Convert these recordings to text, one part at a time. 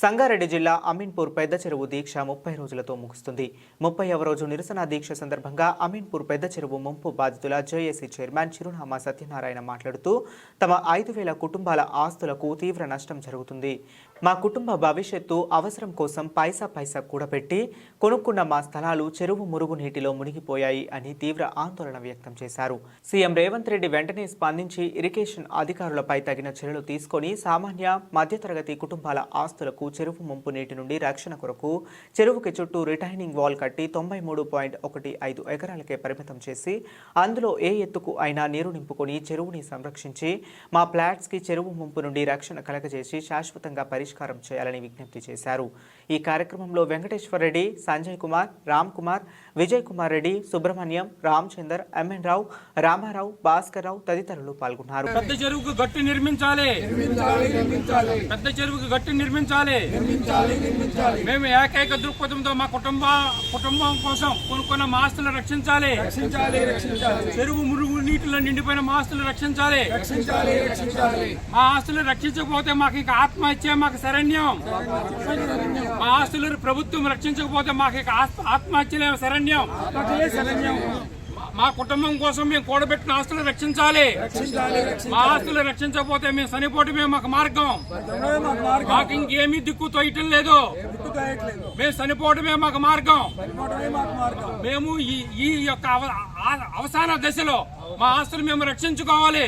సంగారెడ్డి జిల్లా అమీన్పూర్ పెద్ద చెరువు దీక్ష ముప్పై రోజులతో ముగుస్తుంది. ముప్పైవ రోజు నిరసన దీక్ష సందర్భంగా అమీన్పూర్ పెద్ద చెరువు ముంపు బాధితుల జేఏసీ చైర్మన్ చిరునామా సత్యనారాయణ మాట్లాడుతూ తమ ఐదు వేల కుటుంబాల ఆస్తులకు తీవ్ర నష్టం జరుగుతుంది. మా కుటుంబ భవిష్యత్తు అవసరం కోసం పైసా పైసా కూడబెట్టి కొనుక్కున్న మా స్థలాలు చెరువు మురుగు నీటిలో మునిగిపోయాయి అని తీవ్ర ఆందోళన వ్యక్తం చేశారు. సీఎం రేవంత్ రెడ్డి వెంటనే స్పందించి ఇరిగేషన్ అధికారులపై తగిన చర్యలు తీసుకొని సామాన్య మధ్యతరగతి కుటుంబాల ఆస్తులకు చెరువు ముంపు నీటి నుండి రక్షణ కొరకు చెరువుకి చుట్టూ రిటైనింగ్ వాల్ కట్టి తొంభై మూడు పాయింట్ ఒకటి ఐదు ఎకరాలకే పరిమితం చేసి అందులో ఏ ఎత్తుకు అయినా నీరు నింపుకొని చెరువుని సంరక్షించి మా ఫ్లాట్స్కి చెరువు ముంపు నుండి రక్షణ కలగజేసి శాశ్వతంగా పరిష్కారం చేయాలని విజ్ఞప్తి చేశారు. ఈ కార్యక్రమంలో వెంకటేశ్వర రెడ్డి సంజయ్ కుమార్ రామ్ కుమార్ విజయ్ కుమార్ రెడ్డి సుబ్రహ్మణ్యం రామచందర్ ఎంఎన్ రావు రామారావు భాస్కర్ రావు తదితరులు పాల్గొన్నారు. పెద్ద చెరువుకు గట్టి నిర్మించాలి. పెద్ద చెరువుకు గట్టి నిర్మించాలి. మేము ఏకైక దృక్పథంతో మా కుటుంబ కుటుంబం కోసం కొనుక్కున్న మా ఆస్తులను రక్షించాలి. చెరువు మురుగు నీటిలో నిండిపోయిన మా ఆస్తులను రక్షించాలి. మా ఆస్తులను రక్షించకపోతే మాకు ఇంకా ఆత్మహత్య మాకు శరణ్యం. మా ఆస్తులను ప్రభుత్వం రక్షించకపోతే మాకు ఇక ఆత్మ- ఆత్మహత్యలే శరణ్యం. మా కుటుంబం కోసం మేము కూడబెట్టిన ఆస్తులు రక్షించాలి. మా ఆస్తులు రక్షించకపోతే మేము చనిపోవటమే మాకు మార్గం. మాకు ఇంకేమీ దిక్కు తోయటం లేదు. మేము చనిపోవటమే మాకు మార్గం. మేము ఈ యొక్క అవసాన దశలో మా ఆస్తులు మేము రక్షించుకోవాలి.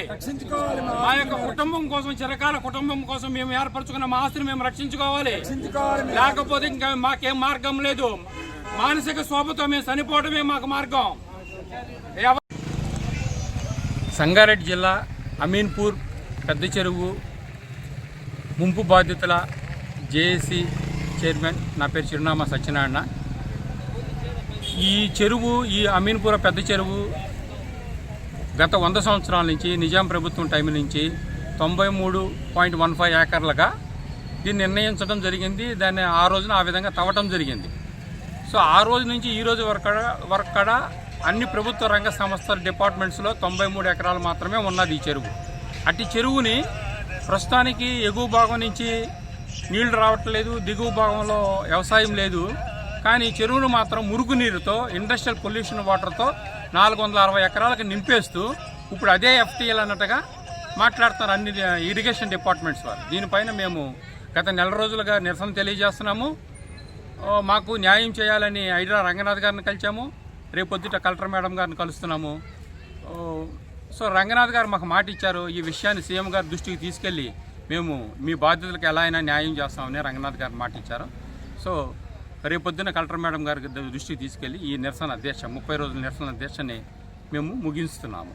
మా యొక్క కుటుంబం కోసం చిరకాల కుటుంబం కోసం మేము ఏర్పరచుకున్న మా ఆస్తులు మేము రక్షించుకోవాలి. లేకపోతే ఇంకా మాకేం మార్గం లేదు. మానసిక శోభతో మేము చనిపోవటమే మాకు మార్గం. సంగారెడ్డి జిల్లా అమీన్పూర్ పెద్ద చెరువు ముంపు బాధితుల జేఏసీ చైర్మన్ నా పేరు చిరునామా సత్యనారాయణ. ఈ చెరువు ఈ అమీన్పూర్ పెద్ద చెరువు గత వంద సంవత్సరాల నుంచి నిజాం ప్రభుత్వం టైం నుంచి తొంభై మూడు పాయింట్ వన్ ఫైవ్ ఏకర్లుగా దీన్ని నిర్ణయించడం జరిగింది. దాన్ని ఆ రోజున ఆ విధంగా తవ్వటం జరిగింది. సో ఆ రోజు నుంచి ఈ రోజు వరకు వరకు కూడా అన్ని ప్రభుత్వ రంగ సంస్థల డిపార్ట్మెంట్స్లో తొంభై మూడు ఎకరాలు మాత్రమే ఉన్నది ఈ చెరువు. అట్టి చెరువుని ప్రస్తుతానికి ఎగువ భాగం నుంచి నీళ్ళు రావట్లేదు దిగువ భాగంలో వ్యవసాయం లేదు. కానీ ఈ చెరువును మాత్రం మురుగు నీరుతో ఇండస్ట్రియల్ పొల్యూషన్ వాటర్తో నాలుగు వందల అరవై ఎకరాలకు నింపేస్తూ ఇప్పుడు అదే ఎఫ్టీఎల్ అన్నట్టుగా మాట్లాడుతున్నారు అన్ని ఇరిగేషన్ డిపార్ట్మెంట్స్ వారు. దీనిపైన మేము గత నెల రోజులుగా నిరసన తెలియజేస్తున్నాము. మాకు న్యాయం చేయాలని ఐడ్రా రంగనాథ్ గారిని కలిసాము రేపొద్దుట కలెక్టర్ మేడం గారిని కలుస్తున్నాము. సో రంగనాథ్ గారు మాకు మాట ఇచ్చారు ఈ విషయాన్ని సీఎం గారి దృష్టికి తీసుకెళ్ళి మేము మీ బాధ్యతలకు ఎలా అయినా న్యాయం చేస్తామని రంగనాథ్ గారు మాట ఇచ్చారు. సో రేపొద్దున కలెక్టర్ మేడం గారి దృష్టికి తీసుకెళ్ళి ఈ నిరసన దీక్ష ముప్పై రోజుల నిరసన దీక్షని మేము ముగిస్తున్నాము